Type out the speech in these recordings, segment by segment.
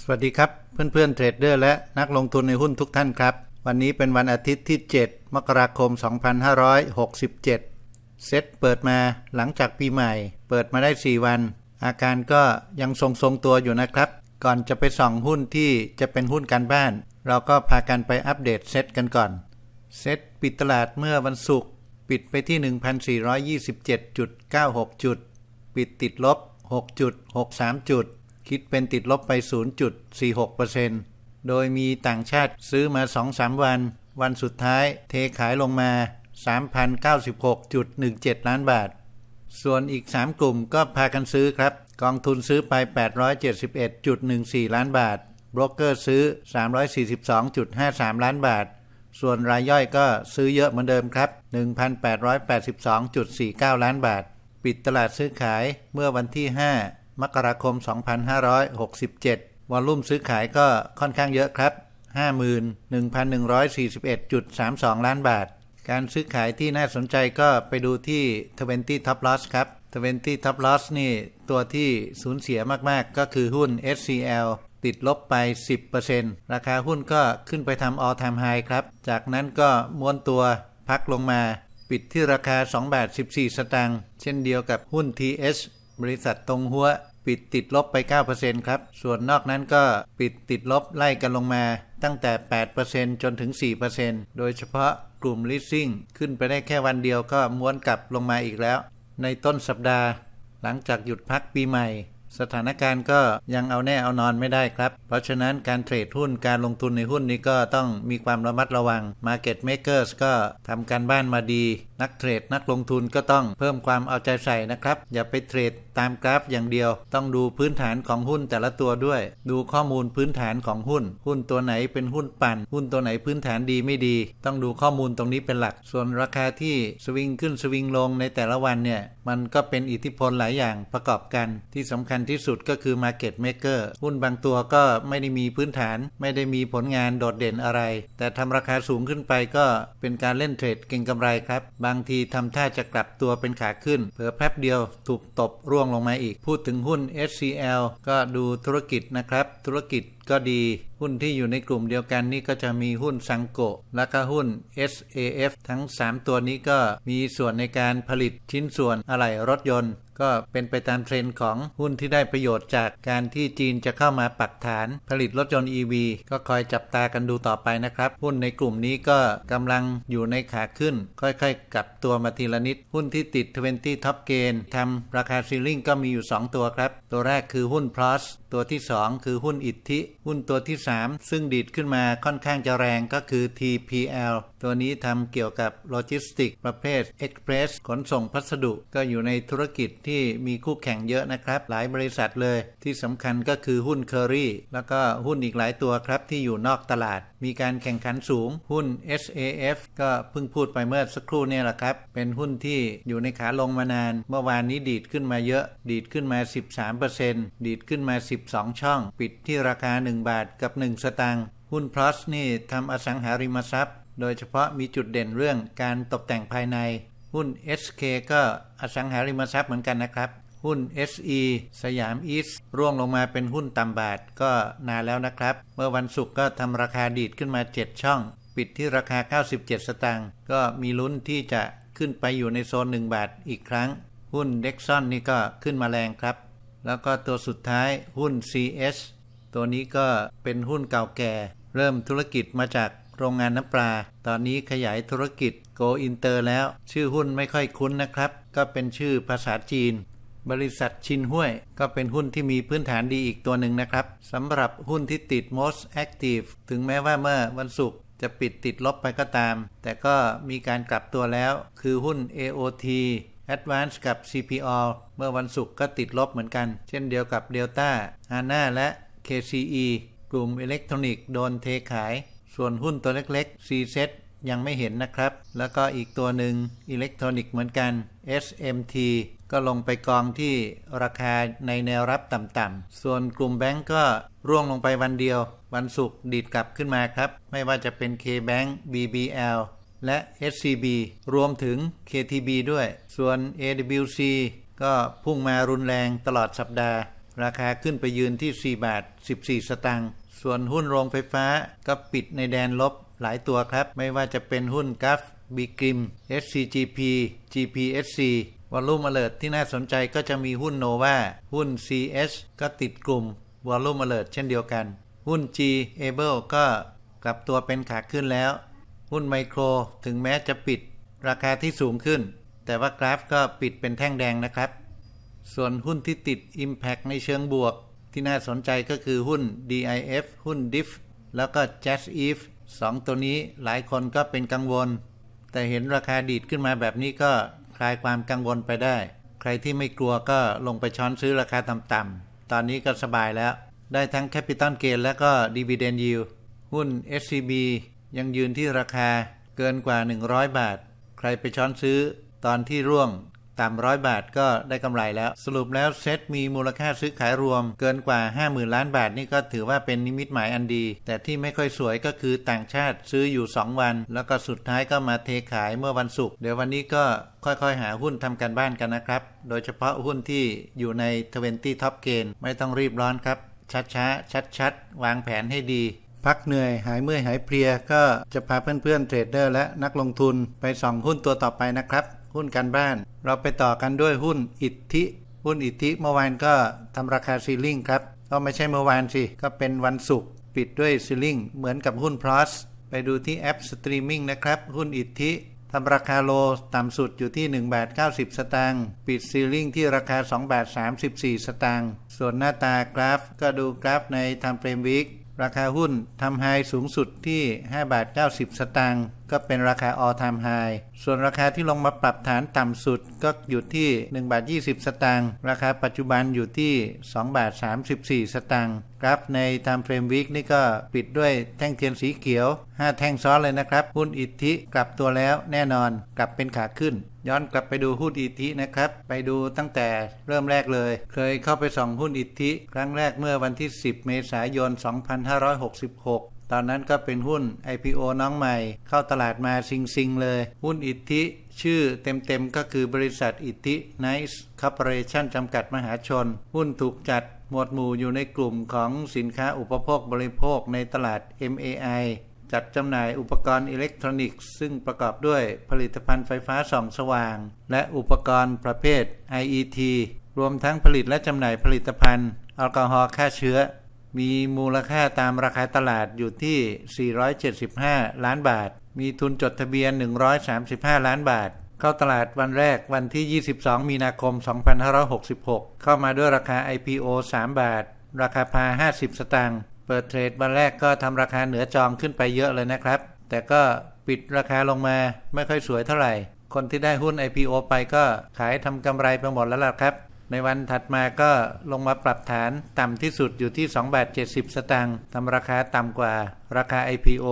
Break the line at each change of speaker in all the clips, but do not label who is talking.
สวัสดีครับ เพื่อนๆเทรดเดอร์และนักลงทุนในหุ้นทุกท่านครับ วันนี้เป็นวันอาทิตย์ที่ 7 มกราคม 2567 เซ็ตเปิดมาหลังจากปีใหม่ เปิดมาได้ 4 วัน อาการก็ยังทรงๆตัวอยู่นะครับ ก่อนจะไปส่องหุ้นที่จะเป็นหุ้นการบ้าน เราก็พากันไปอัปเดตเซ็ตกันก่อน เซ็ตปิดตลาดเมื่อวันศุกร์ปิดไปที่ 1,427.96 จุด ปิดติดลบ 6.63 จุด คิดเป็นติดลบไป 0.46%โดยมีต่างชาติซื้อมา 2-3 วัน วันสุดท้ายเทขายลงมา 3,096.17 ล้านบาท ส่วนอีก 3 กลุ่มก็พากันซื้อครับ กองทุนซื้อไป 871.14 ล้านบาทบรกเกอร์ซื้อ 342.53 ล้านบาท ส่วนรายย่อยก็ซื้อเยอะเหมือนเดิมครับ 1,882.49 ล้านบาท ปิดตลาดซื้อขายเมื่อวันที่ 5 มกราคม 2567 วอลลุ่มซื้อขายก็ค่อนข้างเยอะครับ 51,141.32 ล้านบาท การซื้อขายที่น่าสนใจก็ไปดูที่ 20 Top Loss ครับ 20 Top Loss นี่ตัวที่สูญเสียมากๆ ก็คือหุ้น SCL ติดลบไป 10%ราคาหุ้นก็ขึ้นไปทำ all time high ครับ จากนั้นก็ม้วนตัวพักลงมา ปิดที่ราคา 2 บาท 14 สตางค์ เช่นเดียวกับหุ้น TS บริษัทตรงหัวปิดติดลบไป 9%ครับ ส่วนนอกนั้นก็ปิดติดลบไล่กันลงมา ตั้งแต่ 8%จนถึง 4%โดยเฉพาะกลุ่ม leasing ขึ้นไปได้แค่วันเดียวก็ม้วนกลับลงมาอีกแล้ว ในต้นสัปดาห์ หลังจากหยุดพักปีใหม่ สถานการณ์ก็ยังเอาแน่เอานอนไม่ได้ครับ เพราะฉะนั้นการเทรดหุ้นการลงทุนในหุ้นนี้ก็ต้องมีความระมัดระวัง Market Makers ก็ทำการบ้านมาดี นักเทรดนักลงทุนก็ต้องเพิ่มความเอาใจใส่นะครับ อย่าไปเทรดตามกราฟอย่างเดียว ต้องดูพื้นฐานของหุ้นแต่ละตัวด้วย ดูข้อมูลพื้นฐานของหุ้น หุ้นตัวไหนเป็นหุ้นปั่น หุ้นตัวไหนพื้นฐานดีไม่ดี ต้องดูข้อมูลตรงนี้เป็นหลัก ส่วนราคาที่สวิงขึ้นสวิงลงในแต่ละวันเนี่ยมันก็เป็นอิทธิพลหลายอย่างประกอบกันที่สำคัญที่สุดก็คือ Market Maker หุ้นบางตัวก็ไม่ได้มีพื้นฐาน ไม่ได้มีผลงานโดดเด่นอะไร แต่ทำราคาสูงขึ้นไปก็เป็นการเล่นเทรดเก่งกำไรครับ บางทีทำท่าจะกลับตัวเป็นขาขึ้น เผลอแป๊บเดียวถูกตบร่วงลงมาอีก พูดถึงหุ้น SCL ก็ดูธุรกิจนะครับ ธุรกิจก็ดีหุ้นที่อยู่ในกลุ่มเดียวกันนี่ก็จะมีหุ้นซังโกะและก็หุ้น SAF ทั้ง 3 ตัวนี้ก็มีส่วนในการผลิตชิ้นส่วนอะไหล่รถยนต์ ก็เป็นไปตามเทรนด์ของหุ้นที่ได้ประโยชน์จากการที่จีนจะเข้ามาปักฐาน ผลิตรถยนต์ EV ก็คอยจับตากันดูต่อไปนะครับ หุ้นในกลุ่มนี้ก็กำลังอยู่ในขาขึ้น ค่อยๆกลับตัวมาทีละนิด หุ้นที่ติด 20 Top Gain ทำราคาซีลิงก็มีอยู่ 2 ตัวครับ ตัวแรกคือหุ้น Plus ตัวที่ 2 คือหุ้นอิทธิ หุ้นตัวที่3 ซึ่งดีดขึ้นมาค่อนข้างจะแรงก็คือ TPL ตัวนี้ทำเกี่ยวกับโลจิสติกประเภท Express ขนส่งพัสดุก็อยู่ในธุรกิจที่มีคู่แข่งเยอะนะครับ หลายบริษัทเลย ที่สำคัญก็คือหุ้น Curry แล้วก็หุ้นอีกหลายตัวครับที่อยู่นอกตลาด มีการแข่งขันสูงหุ้น SAF ก็เพิ่งพูดไปเมื่อสักครู่เนี่ยแหละครับ เป็นหุ้นที่อยู่ในขาลงมานาน เมื่อวานนี้ดีดขึ้นมาเยอะ ดีดขึ้นมา 13%ดีดขึ้นมา 12 ช่อง ปิดที่ราคา 1 บาทกับ 1 สตางค์หุ้น plus นี่ทำอสังหาริมทรัพย์ โดยเฉพาะมีจุดเด่นเรื่องการตกแต่งภายใน หุ้น SK ก็อสังหาริมทรัพย์เหมือนกันนะครับ หุ้น SE สยามอีสร่วงลงมาเป็นหุ้นต่ำบาทก็นานแล้วนะครับ เมื่อวันศุกร์ก็ทำราคาดีดขึ้นมา 7 ช่อง ปิดที่ราคา 97 สตางค์ก็มีลุ้นที่จะขึ้นไปอยู่ในโซน 1 บาทอีกครั้ง หุ้น d e x o n นี่ก็ขึ้นมาแรงครับ แล้วก็ตัวสุดท้ายหุ้น CS ตัวนี้ก็เป็นหุ้นเก่าแก่ เริ่มธุรกิจมาจาก โรงงานน้ำปลา ตอนนี้ขยายธุรกิจ Go Inter แล้ว ชื่อหุ้นไม่ค่อยคุ้นนะครับ ก็เป็นชื่อภาษาจีน บริษัทชินห้วย ก็เป็นหุ้นที่มีพื้นฐานดีอีกตัวหนึ่งนะครับสำหรับหุ้นที่ติด most active ถึงแม้ว่าเมื่อวันศุกร์จะปิดติดลบไปก็ตาม แต่ก็มีการกลับตัวแล้ว คือหุ้น AOT Advance กับ CPO เมื่อวันศุกร์ก็ติดลบเหมือนกัน เช่นเดียวกับ Delta HANA และ KCE กลุ่มอิเล็กทรอนิกส์โดนเทขาย ส่วนหุ้นตัวเล็กๆ CZ ยังไม่เห็นนะครับ แล้วก็อีกตัวหนึ่งอิเล็กทรอนิกส์เหมือนกัน SMT ก็ลงไปกองที่ราคาในแนวรับต่ำๆ ส่วนกลุ่มแบงก์ก็ร่วงลงไปวันเดียว วันศุกร์ดีดกลับขึ้นมาครับ ไม่ว่าจะเป็น KBank BBL และ SCB รวมถึง KTB ด้วย ส่วน AWC ก็พุ่งมารุนแรงตลอดสัปดาห์ ราคาขึ้นไปยืนที่ 4 บาท 14 สตางค์ ส่วนหุ้นโรงไฟฟ้าก็ปิดในแดนลบหลายตัวครับ ไม่ว่าจะเป็นหุ้นกัฟบีกริม SCGP GPSC วอลลุ่มอเลิร์ที่น่าสนใจก็จะมีหุ้นโนวาหุ้น CS ก็ติดกลุ่มวอลลุ่มอเลิร์เช่นเดียวกัน หุ้น G Able ก็กลับตัวเป็นขาขึ้นแล้ว หุ้นไมโครถึงแม้จะปิดราคาที่สูงขึ้น แต่ว่ากราฟก็ปิดเป็นแท่งแดงนะครับ ส่วนหุ้นที่ติด Impact ในเชิงบวก ที่น่าสนใจก็คือหุ้น DIF หุ้น DIF แล้วก็ Jazz Eve สองตัวนี้หลายคนก็เป็นกังวล แต่เห็นราคาดีดขึ้นมาแบบนี้ก็คลายความกังวลไปได้ ใครที่ไม่กลัวก็ลงไปช้อนซื้อราคาต่ำๆ ตอนนี้ก็สบายแล้ว ได้ทั้ง Capital Gain และก็ Dividend Yield หุ้น SCB ยังยืนที่ราคาเกินกว่า 100 บาท ใครไปช้อนซื้อตอนที่ร่วง ต่ำร้อยบาทก็ได้กำไรแล้ว สรุปแล้วเซ็ตมีมูลค่าซื้อขายรวมเกินกว่า 50,000 ล้านบาทนี่ก็ถือว่าเป็นนิมิตหมายอันดี แต่ที่ไม่ค่อยสวยก็คือต่างชาติซื้ออยู่ 2 วัน แล้วก็สุดท้ายก็มาเทขายเมื่อวันศุกร์เดี๋ยววันนี้ก็ค่อยๆ หาหุ้นทำการบ้านกันนะครับ โดยเฉพาะหุ้นที่อยู่ใน 20 Top Gain ไม่ต้องรีบร้อนครับ ช้าๆ ชัดๆ วางแผนให้ดีพักเหนื่อยหายเมื่อยหายเพลียก็จะพาเพื่อนๆเทรดเดอร์และนักลงทุนไปส่องหุ้นตัวต่อไปนะครับ หุ้นการบ้าน เราไปต่อกันด้วยหุ้นอิทธิ หุ้นอิทธิเมื่อวานก็ทำราคาซีลิ่งครับ ก็ไม่ใช่เมื่อวานสิ ก็เป็นวันศุกร์ปิดด้วยซีลิ่งเหมือนกับหุ้นพลอสไปดูที่แอปสตรีมมิ่งนะครับ หุ้นอิทธิทำราคาโลต่ำสุดอยู่ที่1บาท90 สตางค์ปิดซีลิ่งที่ราคา2บาท34 สตางค์ส่วนหน้าตากราฟก็ดูกราฟในทำเฟ ราคาหุ้นทำไฮสูงสุดที่ 5 บาท 90 สตางค์ก็เป็นราคา all time high ส่วนราคาที่ลงมาปรับฐานต่ำสุดก็อยู่ที่ 1 บาท 20 สตางค์ราคาปัจจุบันอยู่ที่ 2 บาท 34 สตางค์กราฟใน time frame week นี่ก็ปิดด้วยแท่งเทียนสีเขียว 5 แท่งซ้อนเลยนะครับ หุ้นอิทธิกลับตัวแล้วแน่นอนกลับเป็นขาขึ้น ย้อนกลับไปดูหุ้นอิทธินะครับ ไปดูตั้งแต่เริ่มแรกเลย เคยเข้าไปส่องหุ้นอิทธิครั้งแรกเมื่อวันที่ 10 เมษายน 2566ตอนนั้นก็เป็นหุ้น IPO น้องใหม่ เข้าตลาดมาซิงซิงเลย หุ้นอิทธิ ชื่อเต็มๆ ก็คือบริษัทอิทธิไนซ์คอร์ปอเรชั่นจำกัดมหาชน หุ้นถูกจัดหมวดหมู่อยู่ในกลุ่มของสินค้าอุปโภคบริโภคในตลาด MAI จัดจำหน่ายอุปกรณ์อิเล็กทรอนิกส์ซึ่งประกอบด้วยผลิตภัณฑ์ไฟฟ้าส่องสว่าง และอุปกรณ์ประเภท IET รวมทั้งผลิตและจำหน่ายผลิตภัณฑ์แอลกอฮอล์ฆ่าเชื้อ มีมูลค่าตามราคาตลาดอยู่ที่ 475 ล้านบาท มีทุนจดทะเบียน 135 ล้านบาท เข้าตลาดวันแรกวันที่ 22 มีนาคม 2566 เข้ามาด้วยราคา IPO 3 บาท ราคาพา 50 สตางค์ เปิดเทรดวันแรกก็ทำราคาเหนือจองขึ้นไปเยอะเลยนะครับ แต่ก็ปิดราคาลงมาไม่ค่อยสวยเท่าไหร่ คนที่ได้หุ้น IPO ไปก็ขายทำกำไรไปหมดแล้วล่ะครับ ในวันถัดมาก็ลงมาปรับฐานต่ำที่สุดอยู่ที่2บาท70 สตางค์ทำราคาต่ำกว่าราคา IPO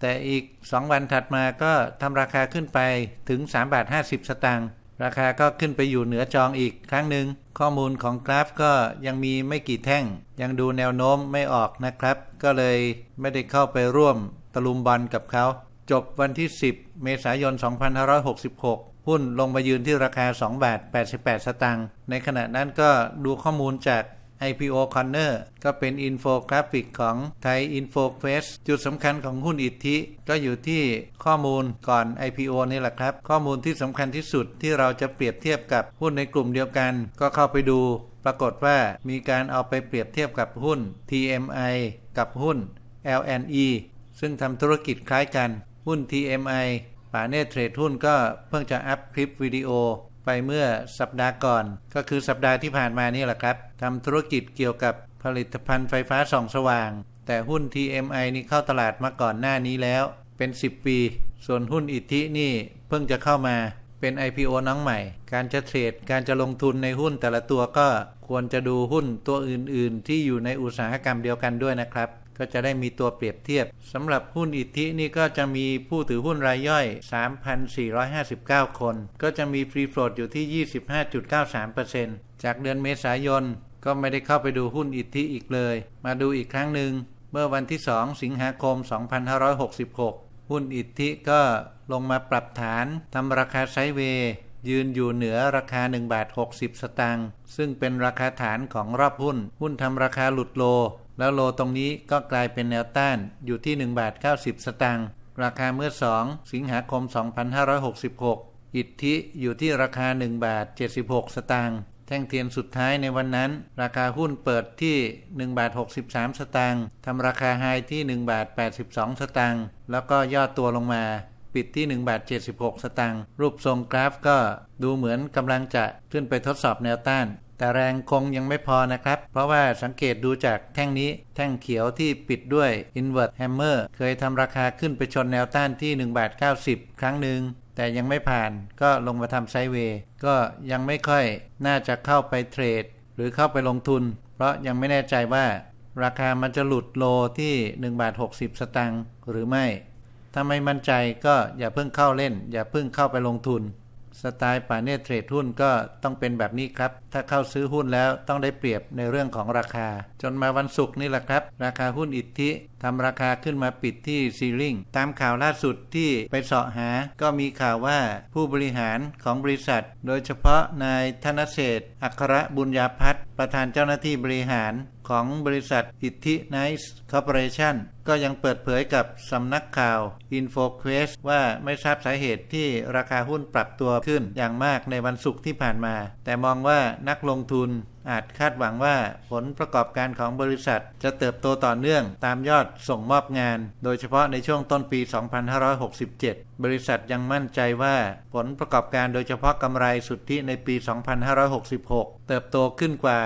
แต่อีก 2 วันถัดมาก็ทำราคาขึ้นไปถึง3บาท50 สตางค์ ราคาก็ขึ้นไปอยู่เหนือจองอีกครั้งหนึ่งข้อมูลของกราฟก็ยังมีไม่กี่แท่ง ยังดูแนวโน้มไม่ออกนะครับ ก็เลยไม่ได้เข้าไปร่วมตะลุมบอลกับเขาจบวันที่ 10 เมษายน 2566 หุ้นลงมายืนที่ราคา 2 บาท 88 สตางค์ในขณะนั้นก็ดูข้อมูลจาก IPO Corner ก็เป็นอินโฟกราฟิกของไทยอินโฟเฟสจุดสำคัญของหุ้นอิทธิ ก็อยู่ที่ข้อมูลก่อน IPO นี่แหละครับ ข้อมูลที่สำคัญที่สุดที่เราจะเปรียบเทียบกับหุ้นในกลุ่มเดียวกัน ก็เข้าไปดู ปรากฏว่ามีการเอาไปเปรียบเทียบกับหุ้น TMI กับหุ้น LNE ซึ่งทำธุรกิจคล้ายกันหุ้น TMI ป่าเนตเทรดหุ้นก็เพิ่งจะอัพคลิปวิดีโอ ไปเมื่อสัปดาห์ก่อน ก็คือสัปดาห์ที่ผ่านมานี่แหละครับทำธุรกิจเกี่ยวกับผลิตภัณฑ์ไฟฟ้าส่องสว่าง แต่หุ้น TMI นี่เข้าตลาดมาก่อนหน้านี้แล้ว เป็น 10 ปี ส่วนหุ้นอิทธินี่เพิ่งจะเข้ามาเป็น IPO น้องใหม่ การจะเทรดการจะลงทุนในหุ้นแต่ละตัวก็ควรจะดูหุ้นตัวอื่น ๆ ที่อยู่ในอุตสาหกรรมเดียวกันด้วยนะครับ ก็จะได้มีตัวเปรียบเทียบสำหรับหุ้นอิทธินี่ก็จะมีผู้ถือหุ้นรายย่อย 3,459 คน ก็จะมีฟรีโฟลดอยู่ที่ 25.93%จากเดือนเมษายน ก็ไม่ได้เข้าไปดูหุ้นอิทธิอีกเลย มาดูอีกครั้งหนึ่งเมื่อวันที่ 2 สิงหาคม 2566 หุ้นอิทธิก็ลงมาปรับฐานทำราคาไซด์เวย์ยืนอยู่เหนือราคา1บาท60 สตางค์ซึ่งเป็นราคาฐานของรอบหุ้น หุ้นทำราคาหลุดโล แล้วโลตรงนี้ก็กลายเป็นแนวต้านอยู่ที่1บาท90 สตางค์ราคาเมื่อ 2 สิงหาคม 2566 อิทธิอยู่ที่ราคา1บาท76 สตางค์แท่งเทียนสุดท้ายในวันนั้น ราคาหุ้นเปิดที่1บาท63 สตางค์ทำราคาไฮที่1บาท82 สตางค์แล้วก็ย่อตัวลงมาปิดที่1บาท76 สตางค์รูปทรงกราฟก็ดูเหมือนกำลังจะขึ้นไปทดสอบแนวต้านแต่แรงคงยังไม่พอนะครับ เพราะว่าสังเกตดูจากแท่งนี้แท่งเขียวที่ปิดด้วย Invert Hammer เคยทำราคาขึ้นไปชนแนวต้านที่1บาท90 ครั้งหนึ่งแต่ยังไม่ผ่านก็ลงมาทำไซเวย์ก็ยังไม่ค่อยน่าจะเข้าไปเทรด หรือเข้าไปลงทุน เพราะยังไม่แน่ใจว่า ราคามันจะหลุดโลที่1บาท60 สตางค์หรือไม่ ถ้าไม่มั่นใจก็อย่าเพิ่งเข้าเล่น อย่าเพิ่งเข้าไปลงทุน สไตล์ป่าเนตเทรดหุ้นก็ต้องเป็นแบบนี้ครับ ถ้าเข้าซื้อหุ้นแล้วต้องได้เปรียบในเรื่องของราคา จนมาวันศุกร์นี่แหละครับ ราคาหุ้นอิทธิทำราคาขึ้นมาปิดที่ซีลิงตามข่าวล่าสุดที่ไปเสาะหา ก็มีข่าวว่าผู้บริหารของบริษัท โดยเฉพาะนายธนเศรษฐอัครบุญญาพัฒน์ประธานเจ้าหน้าที่บริหารของบริษัทอิทธิไนส์คอร์ปอเรชั่น ก็ยังเปิดเผยกับสำนักข่าว InfoQuest ว่าไม่ทราบสาเหตุที่ราคาหุ้นปรับตัวขึ้นอย่างมากในวันศุกร์ที่ผ่านมา แต่มองว่านักลงทุนอาจคาดหวังว่าผลประกอบการของบริษัทจะเติบโตต่อเนื่องตามยอดส่งมอบงาน โดยเฉพาะในช่วงต้นปี 2567 บริษัทยังมั่นใจว่าผลประกอบการโดยเฉพาะกำไรสุทธิในปี 2566 เติบโตขึ้นกว่า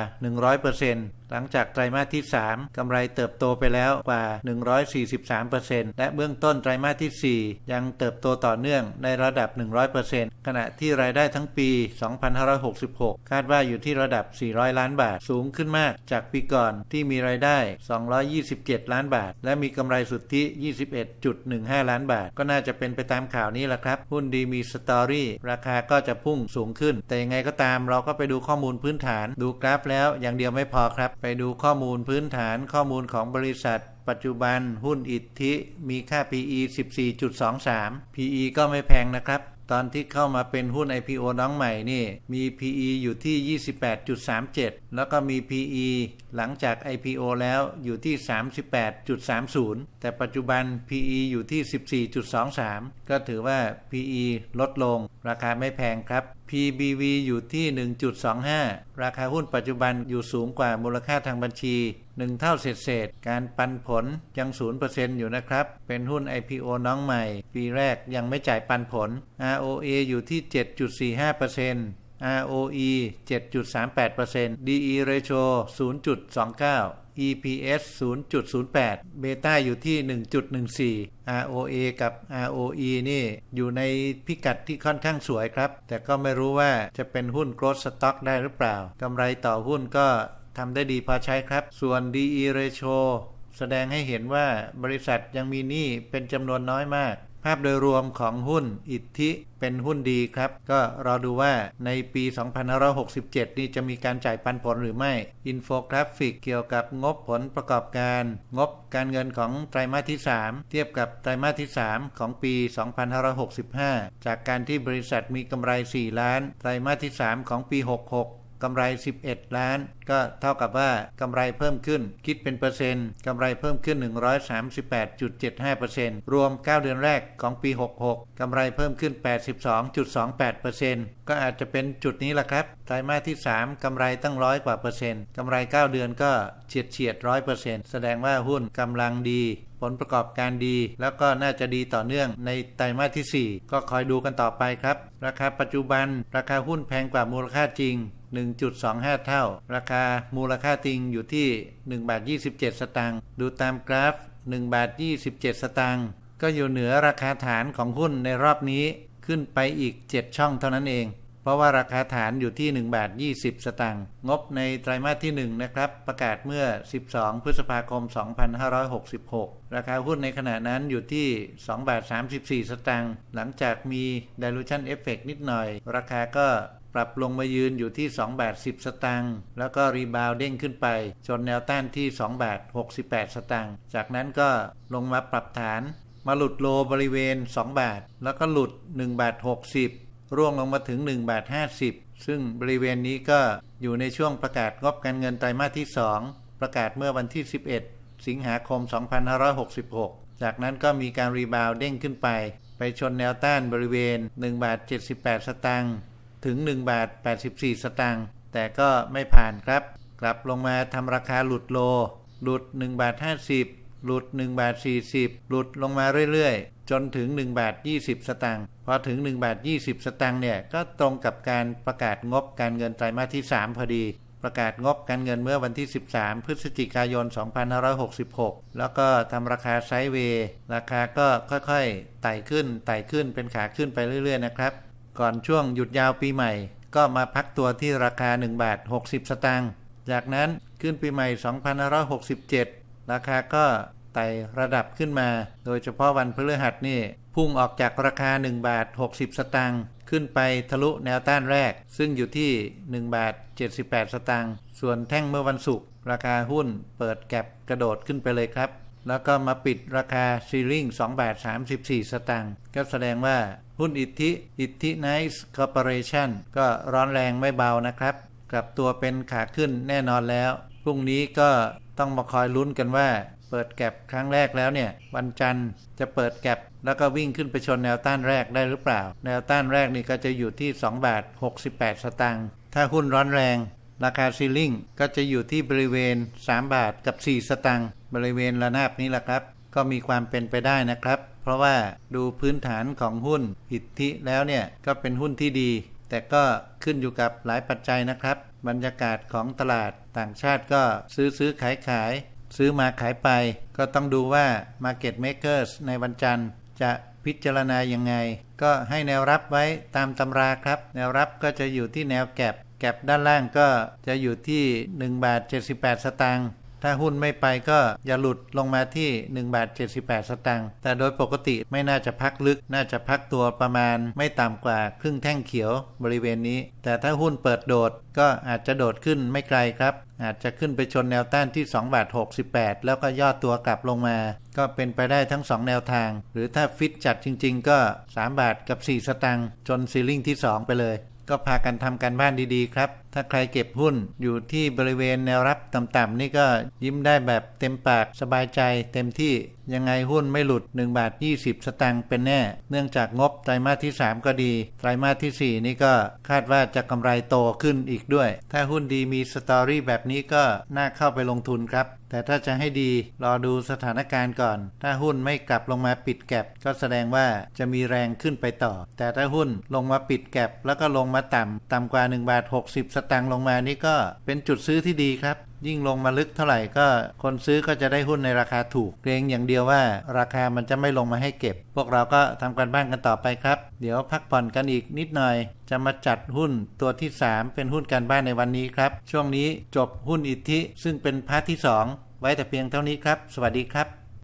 100%หลังจากไตรมาสที่ 3 กำไรเติบโตไปแล้วกว่า143%และเบื้องต้นไตรมาสที่ 4 ยังเติบโตต่อเนื่องในระดับ 100%ขณะที่รายได้ทั้งปี 2566 คาดว่าอยู่ที่ระดับ 400 ล้านบาท สูงขึ้นมากจากปีก่อนที่มีรายได้ 227 ล้านบาท และมีกำไรสุทธิ 21.15 ล้านบาท ก็น่าจะเป็นไปตามข่าวนี้แหละครับ หุ้นดีมีสตอรี่ราคาก็จะพุ่งสูงขึ้น แต่ยังไงก็ตามเราก็ไปดูข้อมูลพื้นฐาน ดูกราฟแล้วอย่างเดียวไม่พอครับ ไปดูข้อมูลพื้นฐานข้อมูลของบริษัท ปัจจุบันหุ้นอิทธิมีค่า PE 14.23 PE ก็ไม่แพงนะครับ ตอนที่เข้ามาเป็นหุ้น IPO น้องใหม่นี่ มี PE อยู่ที่ 28.37 แล้วก็มี PE หลังจาก IPO แล้วอยู่ที่ 38.30 แต่ปัจจุบัน PE อยู่ที่ 14.23 ก็ถือว่า PE ลดลง ราคาไม่แพงครับ PBV อยู่ที่ 1.25 ราคาหุ้นปัจจุบันอยู่สูงกว่ามูลค่าทางบัญชี 1 เท่าเศษๆการปันผลยัง 0%อยู่นะครับ เป็นหุ้น IPO น้องใหม่ ปีแรกยังไม่จ่ายปันผล ROA อยู่ที่ 7.45% ROE 7.38% DE ratio 0.29 EPS 0.08 เบต้าอยู่ที่ 1.14 ROA กับ ROE นี่อยู่ในพิกัดที่ค่อนข้างสวยครับ แต่ก็ไม่รู้ว่าจะเป็นหุ้น growth stock ได้หรือเปล่ากำไรต่อหุ้นก็ทำได้ดีพอใช้ครับ ส่วน DE ratio แสดงให้เห็นว่าบริษัทยังมีหนี้เป็นจำนวนน้อยมาก ภาพโดยรวมของหุ้นอิทธิเป็นหุ้นดีครับ ก็รอดูว่าในปี 2567 นี่จะมีการจ่ายปันผลหรือไม่ อินโฟกราฟิกเกี่ยวกับงบผลประกอบการ งบการเงินของไตรมาสที่ 3 เทียบกับไตรมาสที่ 3 ของปี 2565 จากการที่บริษัทมีกำไร 4 ล้าน ไตรมาสที่ 3 ของปี 66 กำไร 11 ล้าน ก็เท่ากับว่ากำไรเพิ่มขึ้น คิดเป็นเปอร์เซ็นต์กำไรเพิ่มขึ้น 138.75%รวม 9 เดือนแรกของปี 66 กำไรเพิ่มขึ้น 82.28%ก็อาจจะเป็นจุดนี้แหละครับไตรมาสที่ 3 กำไรตั้งร้อยกว่าเปอร์เซ็นต์กำไร 9 เดือนก็เฉียดเฉียดร้อยเปอร์เซ็นต์แสดงว่าหุ้นกำลังดีผลประกอบการดี แล้วก็น่าจะดีต่อเนื่องในไตรมาสที่ 4 ก็คอยดูกันต่อไปครับ ราคาปัจจุบัน ราคาหุ้นแพงกว่ามูลค่าจริง 1.25 เท่า ราคามูลค่าจริงอยู่ที่ 1 บาท 27 สตางค์ ดูตามกราฟ 1 บาท 27 สตางค์ ก็อยู่เหนือราคาฐานของหุ้นในรอบนี้ขึ้นไปอีก 7 ช่องเท่านั้นเอง เพราะว่าราคาฐานอยู่ที่ 1 บาท 20 สตางค์ งบในไตรมาสที่ 1 นะครับ ประกาศเมื่อ 12 พฤษภาคม 2566 ราคาหุ้นในขณะนั้นอยู่ที่ 2 บาท 34 สตางค์ หลังจากมี dilution effect นิดหน่อย ราคาก็ ปรับลงมายืนอยู่ที่ 2 บาท 10 สตางค์แล้วก็รีบาวเด้งขึ้นไป จนแนวต้านที่ 2 บาท 68 สตางค์จากนั้นก็ลงมาปรับฐาน มาหลุดโลบริเวณ 2 บาท แล้วก็หลุด 1 บาท 60 ร่วงลงมาถึง 1 บาท 50 ซึ่งบริเวณนี้ก็อยู่ในช่วงประกาศงบการเงินไตรมาสที่ 2 ประกาศเมื่อวันที่ 11 สิงหาคม 2566 จากนั้นก็มีการรีบาวเด้งขึ้นไป ไปชนแนวต้านบริเวณ 1 บาท 78 สตางค์ ถึง 1 บาท 84 สตางค์แต่ก็ไม่ผ่านครับ กลับลงมาทำราคาหลุดโล หลุด 1 บาท 50 หลุด 1 บาท 40 หลุดลงมาเรื่อยๆ จนถึง 1 บาท 20 สตางค์พอถึง 1 บาท 20 สตางค์เนี่ย ก็ตรงกับการประกาศงบการเงินไตรมาสที่ 3 พอดีประกาศงบการเงินเมื่อวันที่ 13 พฤศจิกายน 2566 แล้วก็ทำราคาไซด์เวย์ ราคาก็ค่อยๆ ไต่ขึ้น ไต่ขึ้นเป็นขาขึ้นไปเรื่อย ๆ นะครับ ก่อนช่วงหยุดยาวปีใหม่ ก็มาพักตัวที่ราคา 1 บาท 60 สตางค์จากนั้นขึ้นปีใหม่ 2567 ราคาก็ไต่ระดับขึ้นมา โดยเฉพาะวันพฤหัสนี่พุ่งออกจากราคา 1 บาท 60 สตางค์ขึ้นไปทะลุแนวต้านแรก ซึ่งอยู่ที่ 1 บาท 78 สตางค์ส่วนแท่งเมื่อวันศุกร์ราคาหุ้นเปิดแก็บกระโดดขึ้นไปเลยครับ แล้วก็มาปิดราคาซีลิง2บาท34 สตางค์ก็แสดงว่าหุ้นอิทธิอิทธิไนส์คอร์ปอเรชั่นก็ร้อนแรงไม่เบานะครับ กลับตัวเป็นขาขึ้นแน่นอนแล้วพรุ่งนี้ก็ต้องมาคอยลุ้นกันว่า เปิดแก็บครั้งแรกแล้วเนี่ย วันจันทร์จะเปิดแก็บแล้วก็วิ่งขึ้นไปชนแนวต้านแรกได้หรือเปล่า แนวต้านแรกนี่ก็จะอยู่ที่2บาท68 สตางค์ถ้าหุ้นร้อนแรง ราคาซีลิงก็จะอยู่ที่บริเวณ 3 บาทกับ 4 สตางค์ บริเวณระนาบนี้แหละครับ ก็มีความเป็นไปได้นะครับ เพราะว่าดูพื้นฐานของหุ้นอิทธิแล้วเนี่ยก็เป็นหุ้นที่ดี แต่ก็ขึ้นอยู่กับหลายปัจจัยนะครับ บรรยากาศของตลาดต่างชาติก็ซื้อซื้อขายขาย ซื้อมาขายไป ก็ต้องดูว่า Market Makers ในวันจันทร์ จะพิจารณายังไง ก็ให้แนวรับไว้ตามตำราครับ แนวรับก็จะอยู่ที่แนวแก็บแก็บด้านล่างก็จะอยู่ที่1บาท78 สตางค์ ถ้าหุ้นไม่ไปก็อย่าหลุดลงมาที่1บาท78 สตางค์แต่โดยปกติไม่น่าจะพักลึก น่าจะพักตัวประมาณไม่ต่ำกว่าครึ่งแท่งเขียวบริเวณนี้ แต่ถ้าหุ้นเปิดโดดก็อาจจะโดดขึ้นไม่ไกลครับ อาจจะขึ้นไปชนแนวต้านที่2บาท68 แล้วก็ย่อตัวกลับลงมา ก็เป็นไปได้ทั้ง 2 แนวทาง หรือถ้าฟิตจัดจริง ๆ ก็ 3 บาทกับ 4 สตางค์จนซีลิ่งที่ 2 ไปเลย ก็พากันทำการบ้านดีๆ ครับถ้าใครเก็บหุ้นอยู่ที่บริเวณแนวรับต่ำๆนี่ก็ยิ้มได้แบบเต็มปากสบายใจเต็มที่ยังไงหุ้นไม่หลุด1บาท20 สตางค์เป็นแน่ เนื่องจากงบไตรมาสที่ 3 ก็ดี ไตรมาสที่ 4 นี่ก็คาดว่าจะกำไรโตขึ้นอีกด้วย ถ้าหุ้นดีมีสตอรี่แบบนี้ก็น่าเข้าไปลงทุนครับ แต่ถ้าจะให้ดีรอดูสถานการณ์ก่อน ถ้าหุ้นไม่กลับลงมาปิดแก็บก็แสดงว่าจะมีแรงขึ้นไปต่อ แต่ถ้าหุ้นลงมาปิดแก็บแล้วก็ลงมาต่ำต่ำกว่า1บาท60สตางค์ลงมานี่ก็เป็นจุดซื้อที่ดีครับ ยิ่งลงมาลึกเท่าไหร่ก็คนซื้อก็จะได้หุ้นในราคาถูกเกรงอย่างเดียวว่า ราคามันจะไม่ลงมาให้เก็บ พวกเราก็ทำการบ้านกันต่อไปครับ เดี๋ยวพักผ่อนกันอีกนิดหน่อย จะมาจัดหุ้นตัวที่ 3 เป็นหุ้นการบ้านในวันนี้ครับ ช่วงนี้จบหุ้นอิทธิซึ่งเป็นพาร์ทที่ 2 ไว้แต่เพียงเท่านี้ครับ สวัสดีครับ